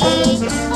Thank you.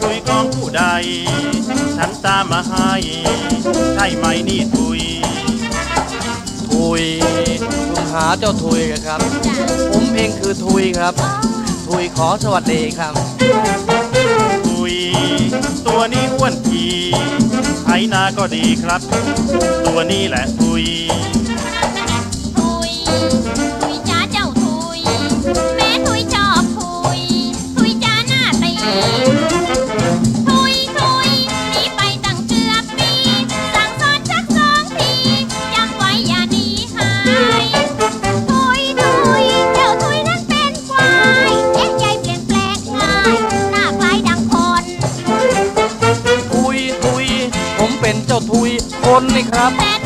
คุยกองผู้ใด ฉันตามมาให้ ใช่ไหมนี่ทุย ทุยคุณหาเจ้าทุยครับ ผมเองคือทุยครับ ทุยขอสวัสดีครับ ทุย ตัวนี้อ้วนทีไถนาก็ดีครับ ตัวนี้แหละทุย คนนี่ครับ